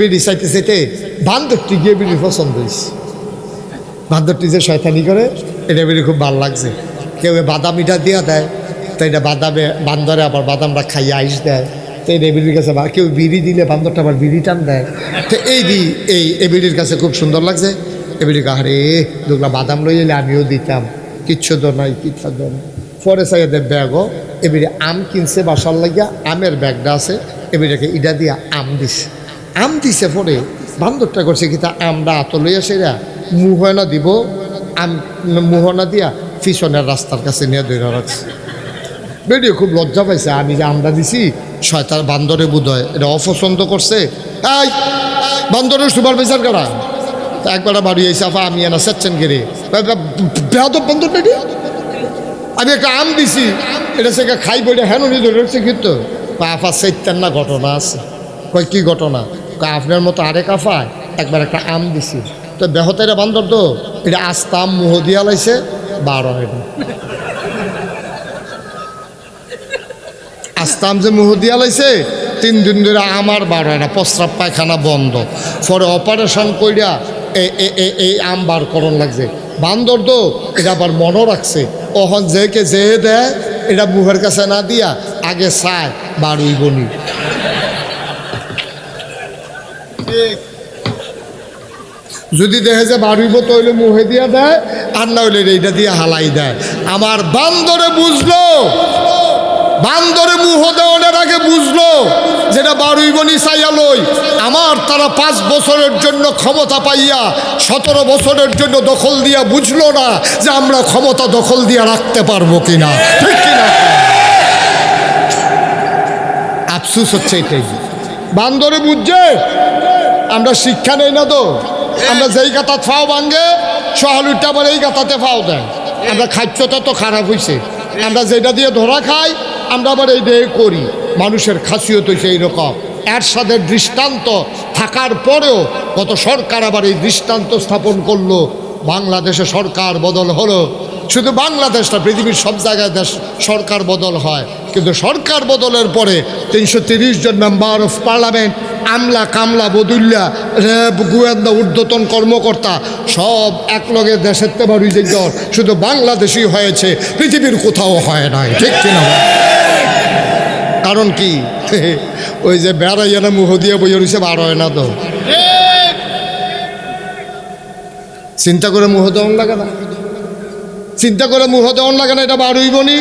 বিড়ি চাইতে চাইতে বান্দরটি গিয়ে বিড়ি পছন্দ হয়েছে বান্দরটি যে শয়তানি করে, এটা বিড়ি খুব ভালো লাগছে। কেউ এ বাদাম ইটা দিয়া দেয়, তো এটা বাদামে, বান্দরে আবার বাদামটা খাইয়ে আইস দেয়। তো এই বিড়ির কাছে কেউ বিড়ি দিলে বান্দরটা আবার বিড়ি টান দেয়। তো এই দি, এই এ বিড়ির কাছে খুব সুন্দর লাগছে। এ বিড়ি আরে, দুগলা বাদাম লই এলে আমিও দিতাম। কিচ্ছু তো নাই, কিচ্ছু তো নাই। পরে সাইয়াদের ব্যাগও এবারে আম কিনছে বাসার লাগিয়া, আমের ব্যাগটা আছে এবারে ইটা দিয়া আম দিছে। আম দিছে পরে, বান্দরটা করছে কি, তা আমটা আত লইয়া সেরা মুহনা দিব, আম মুহনা দিয়া, পিছনের রাস্তার কাছে নিয়ে ধরে রাখছে বেরিয়ে খুব লজ্জা পাইছে, আমি যে আমরা দিছি শয়তার বান্দরে বুধয় এটা অপছন্দ করছে এই বান্দরের সুপারভাইজার কারা একবার বাড়ি এসে আফা, আমি এনা সেচ্ছেন গেরে বেহাদব বান্দর নাকি আমি একটা আম দিছি, এটা সে খাই বইটা হেন নিয়ে ধরে রাখছে কিন্তু আফা সেত্যান না, ঘটনা আছে। কয়, কি ঘটনা? আপনার মতো আরেক আফায় একবার একটা আম দিছি। তো বেহতেরা বান্দর তো, এটা আস্তাম মুহ দিয়া লাইছে, বারো আস্তাম যে মুহ দিয়া লাইছে, তিন দিন ধরে আমার বার হয় না, প্রস্রাব পায়খানা বন্ধ। পরে অপারেশন কইরা এই আম বার করণ লাগছে। বান্দর তো, এটা আবার মনও রাখছে। ওহন যেকে যে দেয়, এটা মুখের কাছে না দিয়া আগে চায় বারুই বনি যদি দেখে যে বাড়িব তো মুহে দিয়া দেয়, আর না হইলে এইটা দিয়ে হালাই দেয়। আমার বান্দরে বুঝলো, বান্দরে মুহ দেওয়ানের আগে বুঝলো যেটা বারুই বনি লই। আমার তারা পাঁচ বছরের জন্য ক্ষমতা পাইয়া, সতেরো বছরের জন্য দখল দিয়া বুঝলো না যে আমরা ক্ষমতা দখল দিয়া রাখতে পারব কিনা। ঠিক কিনা? আফসুস হচ্ছে এটাই। বান্দরে বুঝছে? আমরা শিক্ষা নেই না তো। আমরা যেই গাতাত ফাও ভাঙ্গে সহালুটা আবার এই গাতাতে ফাও দেয়। আমরা খাদ্যটা তো খারাপ হয়েছে আমরা যেটা দিয়ে ধরা খাই, আমরা আবার এই দিয়ে করি। মানুষের খাসিয়ত হয়েছে এইরকম। এরশাদের দৃষ্টান্ত থাকার পরেও কত সরকার আবার এই দৃষ্টান্ত স্থাপন করল। বাংলাদেশে সরকার বদল হলো। শুধু বাংলাদেশ না পৃথিবীর সব জায়গায় দেশ সরকার বদল হয়। কিন্তু সরকার বদলের পরে তিনশো তিরিশ জন মেম্বার অফ পার্লামেন্ট আমলা কামলা বদুল্লা র্যাব গোয়েন্দা ঊর্ধ্বতন কর্মকর্তা সব একলগে দেশের তেবারই যে জ্বর শুধু বাংলাদেশই হয়েছে পৃথিবীর কোথাও হয় নাই ঠিক কিনা? কারণ কি? ওই যে বেড়াইয়া না মুহ দিয়ে বইয়ে রয়েছে বার হয় না তো। চিন্তা করে মুহ দেওয়ান লাগে না। চিন্তা করে মুহ দেওয়ান লাগে না, এটা বারুই বনি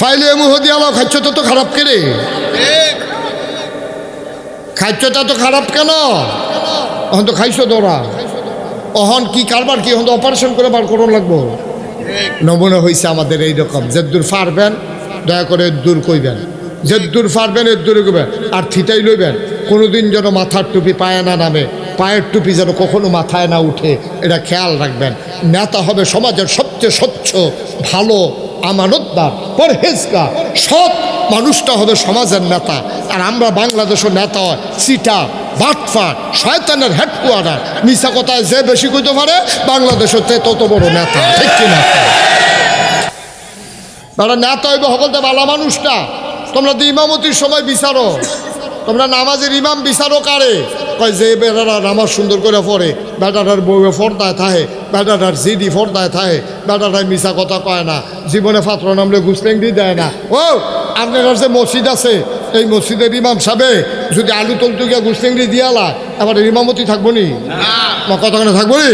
ফাইলে মুহ দিয়ে আলো খাচ্ছ তো খারাপ কেরে খাচ্ছটা তো খারাপ কেন? এখন তো খাইছো তোরা অহন কি কারবার কি এখন তো অপারেশন করে বার করুন লাগবো। নমুনা হয়েছে আমাদের এই রকম। যে দূর ফারবেন দয়া করে দূর কইবেন। যে দূর ফারবেন এর দূরে কইবেন। আর থিতাই লইবেন। কোনোদিন যেন মাথার টুপি পায় না নামে। পায়ের টুপি যেন কখনো মাথায় না উঠে, এটা খেয়াল রাখবেন। নেতা হবে সমাজের সবচেয়ে স্বচ্ছ, ভালো, আমানতদার, পরহেজগার। সৎ মানুষটা হবে সমাজের নেতা। আর আমরা বাংলাদেশের নেতা হয় সিটা বাটফাট শয়তানের হেডকোয়ার্টার। মিশা কথায় যে বেশি কইতে পারে, বাংলাদেশের তে তত বড় নেতা, ঠিক কিনা তারা নেতা হইবে সকলতে ভালো মানুষটা তোমরা তো ইমামতির সময় বিচারো তোমরা নামাজের ইমাম বিচারো কারে? কয় যে বেটারা নামাজ সুন্দর করে পড়ে বেটাটার বউয়ে ফর্দায় থাহে বেটাটার জিডি ফর্দায় থাহে বেটাটার মিশা কথা কয় না জীবনে ফাত্র নামলে ঘুষলেংডি দেয় না। ও আপনার যে মসজিদ আছে এই মসজিদের ইমাম সাবে যদি আলু তলতু গিয়া ঘুষলেংডি দিয়ালা এবার ইমামতি থাকব নি? কেন থাকব নি?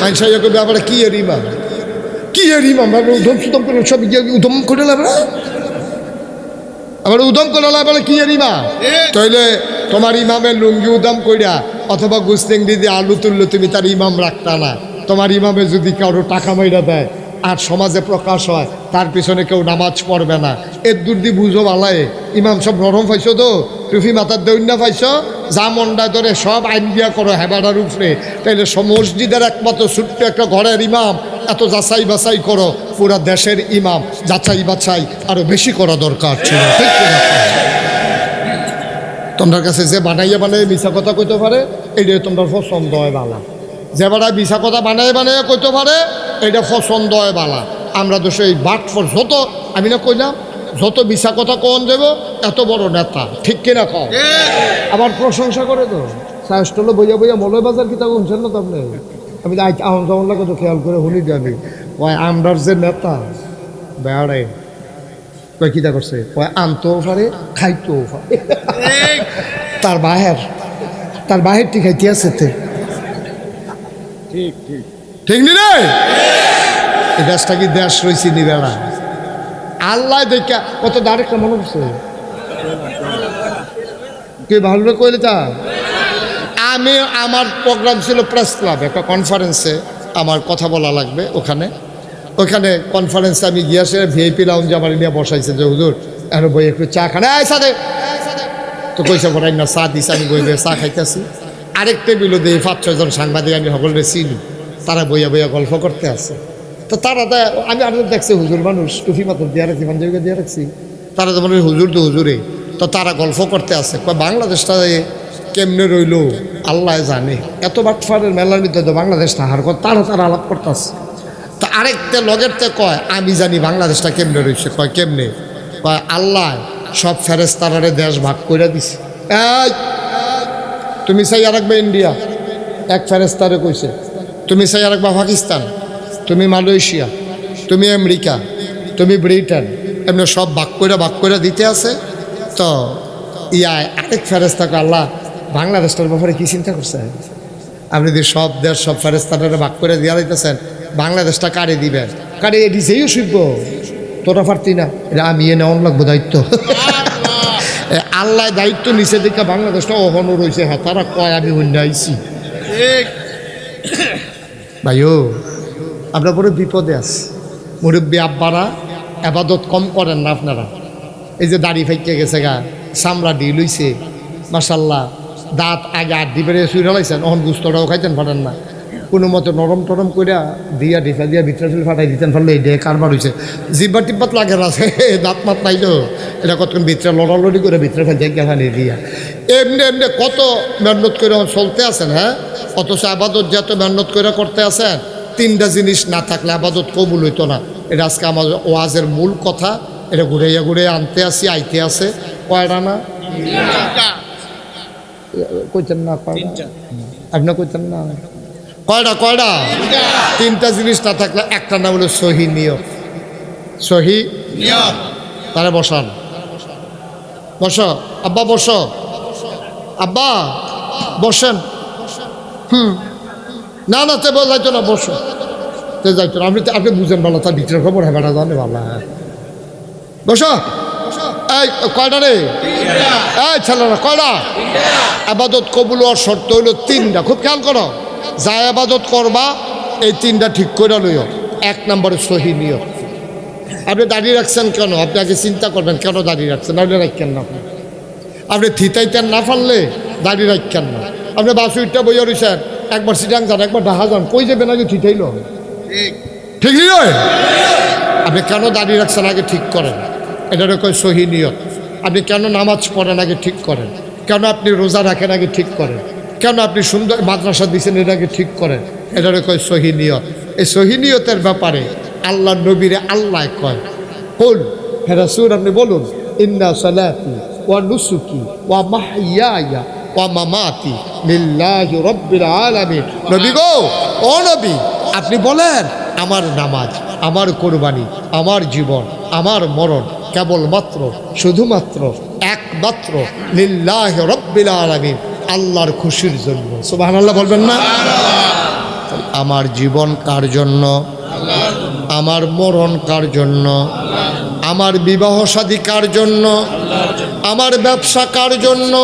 মানুষ ব্যাপারে কি এর ইমাম? কি এর ইমাম? উধম সুদম করে সব গিয়ে উধম করে লাগবে আবার উদম করে লাগবে কি এর ইমাম? তাইলে তোমার ইমামের লুঙ্গি উদাম কইরা অথবা গুস্তেং দিদি আলু তুললে তুমি তার ইমাম রাখতা না। তোমার ইমামে যদি কারও টাকা মাইরা দেয় আর সমাজে প্রকাশ হয়, তার পিছনে কেউ নামাজ পড়বে না। এর দূর দি বুঝো বালায়, ইমাম সব নরম পাইছো তো? টুফি মাথার দৈন্য পাইছো? যা মন্ডায় ধরে সব আইন দিয়া করো হেবাডার উপরে। তাইলে সব মসজিদের একমাত্র ছোট্ট একটা ঘরের ইমাম, এত যাচাই বাছাই করো, পুরা দেশের ইমাম, যাচাই বাছাই আরও বেশি করা দরকার ছিল? তোমার কাছে যে বানাইয়া বানাই মিশা কথা কইতে পারে এইটাই তোমার পছন্দ হয় বালা। যে বাড়া মিশা কথা বানাই বানাইয়া কইতে পারে এটা পছন্দ হয় বালা। আমরা তো সেই বাট ফর যত আমি না কইলাম যত বিশা কথা কন দেব এত বড় নেতা। ঠিক কিনা কম আবার প্রশংসা করে তো। সাহসটল বইয়া বইয়া মলয় বাজার কিতা শুনছেন না তো আপনি? আমি তো আহম জামল্লা কত খেয়াল করে শুনি যাবি ওই আমরার যে নেতা বেড়ে কয় কিতা করছে? কয় আনতেও পারে খাইতেও পারে তার বাহের তার বাহেরটি খাইতে আছে ঠিক ঠিক। ঠিক নি রে? এই দেশটা কি দেশ রয়েছে নিবেলা আল্লাহ দেখা কত ডাইরেক্ট মনে করছে কি ভালো কইলে তা? আমি আমার প্রোগ্রাম ছিল প্রেস ক্লাব একটা কনফারেন্সে আমার কথা বলা লাগবে ওখানে। ওখানে কনফারেন্সে আমি গিয়ে আসে ভিআইপি লাউঞ্জে আমার নিয়ে বসাইছে যে, হুজুর আর বই একটু চা খানে। আয় তো কইসা পড়াই না চা দিছে, আমি বই চা খাইতেছি। আরেক টেবিলও দিয়ে পাঁচ ছয়জন সাংবাদিক, আমি সকলে চিনি। তারা বইয়া বইয়া গল্প করতে আছে তো তারা আমি আর দেখছি, হুজুর মানুষ, টুফি মাত্র দিয়ে রাখছি পাঞ্জাবিকে দিয়ে রাখছি। তারা তো মনে হুজুর তো হুজুরে। তো তারা গল্প করতে আছে বাংলাদেশটা কেমনে রইল? আল্লাহ জানে। এত বাটফারের মেলার ভিতরে তো বাংলাদেশটা হার কর তারা তারা আলাপ করতেছে তো আরেকটা লগের তে কয়, আমি জানি বাংলাদেশটা কেমনে রয়েছে। কয়, কেমনে? কয়, আল্লাহ সব ফেরেস্তারারে দেশ ভাগ করে দিছে। তুমি চাই একবার ইন্ডিয়া। এক ফেরেস্তারে কইছে, তুমি চাই একবার পাকিস্তান, তুমি মালয়েশিয়া, তুমি আমেরিকা, তুমি ব্রিটেন। এমনি সব ভাগ করে ভাগ করে দিতে আছে। তো ইয়া আরেক ফেরেস্তাকে আল্লাহ বাংলাদেশটার ব্যাপারে কি চিন্তা করছে আপনি যদি সব দেশ, সব ফেরেস্তাটারে ভাগ করে দিয়া দিতেছেন বাংলাদেশটা কারে দিবেন কারে এটি যেই শিখব তোরা পারতি না। এটা আমি এ নেওয়ান লাগবো দায়িত্ব। আল্লাহ। দায়িত্ব নিচে দেখে বাংলাদেশটা অহনো রয়েছে হ্যাঁ তারা কয় আমি অন্য আইছি। ঠিক। ভাইও আমরা বড় বিপদে আছি। মুরব্বী আব্বারা আবাদত কম করেন না আপনারা। এই যে দাড়ি ফাইকে গেছে গা চামড়া ডি লইছে। মাসাল্লাহ দাঁত আগে আট দি বেড়ে শুয়ে লাইছেন অহন গুস্তটাও খাইতেন পারেন না। কোনো মতো নরম টরম কইরা দিয়া ডিফা দিয়া ভিতরে ফিল ফাটাই দিতেন পারলে এই ডে কারবার হয়েছে জিব্বা টিব্বাত লাগে না দাঁত মাত নাই তো। এটা কতক্ষণ ভিতরে লড়ালড়ি করে ভিতরে ফেলতে গেছানি দিয়া। এমনি এমনি কত মেহনত করে চলতে আছেন হ্যাঁ? অথচ আবাদত যত মেহনত করে করতে আছেন তিনটা জিনিস না থাকলে আবাদত কবুল হইতো না। এটা আজকে আমার ওয়াজের মূল কথা। এটা ঘুরাইয়া ঘুরে আনতে আসি আইতে আছে কয়টা না কইতেন না কয়টা আপনি কইতেন না? কয়টা কয়টা তিনটা জিনিস না থাকলে একটা নাম হলো সহি নিয়ম সহি তারা বসান। বস। আব্বা বস। আব্বা বসেন। হুম। না না তে যাইতো না বসো। তে যাইতো না। আপনি তো- আপনি বুঝেন ভালো তার ভিতরে খবর হ্যাঁ বেড়া জানে ভালো হ্যাঁ। বস। এই কয়টা রে? এই ছেলেরা কয়টা আবাদত কবুল হওয়ার শর্ত হইল তিনটা। খুব খেয়াল করো। যা আবাদত করবা, এই তিনটা ঠিক করে লইও। এক নম্বরে সহি নিয়ম আপনি দাঁড়িয়ে রাখছেন কেন? আপনি আগে চিন্তা করবেন, কেন দাঁড়িয়ে রাখছেন? দাঁড়িয়ে রাখছেন না। আপনি আপনি থিতাইতেন না পারলে দাঁড়িয়ে রাখছেন না। আপনি বাসুইটটা বইয়া রয়েছেন একবার সিটাং যান, একবার ঢাকা যান, কই যাবেন আগে থিতাইল? ঠিক নয়? আপনি কেন দাঁড়িয়ে রাখছেন আগে ঠিক করেন? এটার কয় সহি নিয়ত। আপনি কেন নামাজ পড়েন আগে ঠিক করেন? কেন আপনি রোজা রাখেন আগে ঠিক করেন? কেন আপনি সুন্দর মাদ্রাসা দিচ্ছেন এটাকে ঠিক করেন? এটার কয় সহি নিয়ত। এই সহি নিয়তের ব্যাপারে আল্লাহ নবীরে আল্লাহ কয়। কল হেরা সুর আপনি বলুন, ইন্না সালাতি ওয়া নুসুকি ওয়া মাহিয়ায়া ওয়া মামাতি লিল্লাহি রাব্বিল আলামিন। নবী গো, ও নবী, আপনি বলেন, আমার নামাজ, আমার কোরবানি, আমার জীবন, আমার মরণ কেবলমাত্র, শুধুমাত্র একমাত্র লিল্লাহ রব্বিল আলামিন। আল্লাহর খুশির জন্য। সুবহানাল্লাহ বলবেন না? আমার জীবন কার জন্য? আমার মরণ কার জন্য? আমার বিবাহ সাদী কার জন্য? আমার ব্যবসা কার জন্য?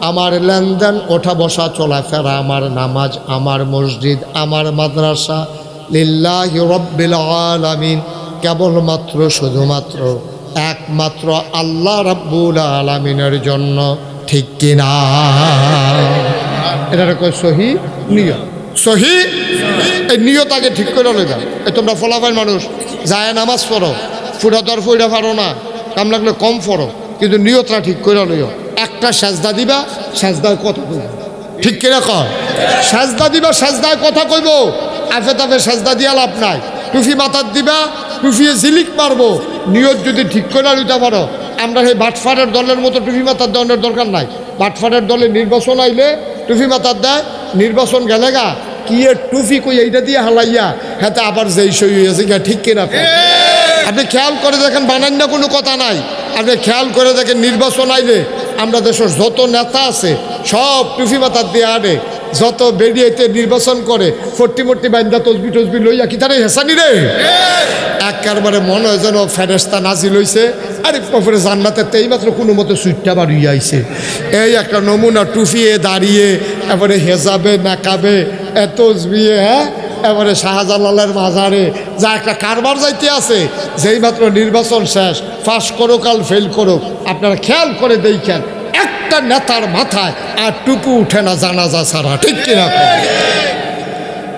আমার লেনদেন, ওঠা বসা, চলাফেরা, আমার নামাজ, আমার মসজিদ, আমার মাদ্রাসা, লিল্লাহ রব্বিল আলামিন। কেবলমাত্র, শুধুমাত্র, একমাত্র আল্লাহ রাব্বুল আলামিনের জন্য। ঠিক কিনা? এটা কয় সহি নিয়ত? সহি? এই নিয়ত আগে ঠিক করে লইবা। এই তোমরা ফলাফল মানুষ যায় নামাজ পড়ো ফুটা দর ফুটা পারো না কাম লাগলে কম পড়ো কিন্তু নিয়তটা ঠিক করে লইও। একটা সেজদা দিবা সেজদার কথা কইব। ঠিক কিনা কর? সেজদা দিবা সেজদায় কথা কইব। আফে তাফে সেজদা দিয়া লাভ নাই। টুফি মাথার দিবা টুফিয়ে ঝিলিক মারবো। নিয়ত যদি ঠিক করে নিতে পারো আমরা সেই বাটফারের দলের মতো টুপি মাতার দেওয়ার দরকার নাই। বাটফারের দলে নির্বাচন আইলে টুপি মাতার দেয়, নির্বাচন গেলে গা, কি টুপি কই এইটা দিয়ে হালাইয়া হ্যাঁ আবার যেই সই হয়েছে গা ঠিক কিনা? আপনি খেয়াল করে দেখেন বানান না কোনো কথা নাই। আপনি খেয়াল করে দেখেন নির্বাচন আইলে আমরা দেশের যত নেতা আছে, সব টুফি মাতার দিয়ে আনে। যত বেরিয়েতে নির্বাচন করে ফর্টি মর্টি বান্দা তসবি টসবি লইয়া কি তারে হেসানি রে? একবারে মনে হয় যেন ফেরেস্তা নাজিল হইছে। আরে পরে জান্নাতের তো এইমাত্র কোনো মতো সুইটটা বাড়িয়ে আইছে। এই একটা নমুনা টুফিয়ে দাঁড়িয়ে, এবারে হেজাবে, নাকাবে এত তসবিয়ে হ্যাঁ? এবারে শাহজালালের মাজারে। যা একটা কারবার যাইতে আছে, যেই মাত্র নির্বাচন শেষ পাস করুক আর ফেল করুক, আপনারা খেয়াল করে দেখেন, একটা নেতার মাথায় আর টুপু উঠে না জানাজা ছাড়া, ঠিক কিনা?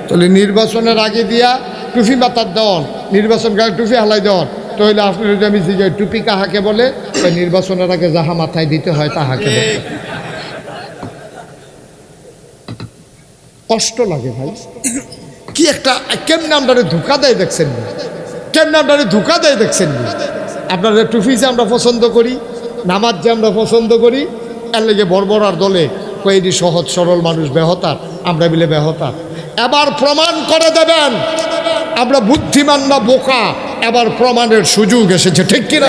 তাহলে নির্বাচনের আগে দিয়া টুফি মাথার দেওয়ান নির্বাচন গায়ে টুপি হালাই দেওয়ান তাহলে আপনি যদি আমি জিজ্ঞাসা টুপি কাহাকে বলে ওই নির্বাচনের আগে যাহা মাথায় দিতে হয় তাহাকে বলে। কষ্ট লাগে ভাই। কি একটা, কেমনে আপনারা ধোকা দেয় দেখছেন? কেমনে আপনারা ধোকা দেয় দেখছেন? আপনাদের টুপি যে আমরা পছন্দ করি, নামাজ যে আমরা পছন্দ করি, এর লেগে বর্বরার দলে কয়েদি সহজ সরল মানুষ বেহতার, আমরা মিলে বেহতার। এবার প্রমাণ করে দেবেন। আমরা বুদ্ধিমান না বোকা এবার প্রমাণের সুযোগ এসেছে ঠিক কিনা?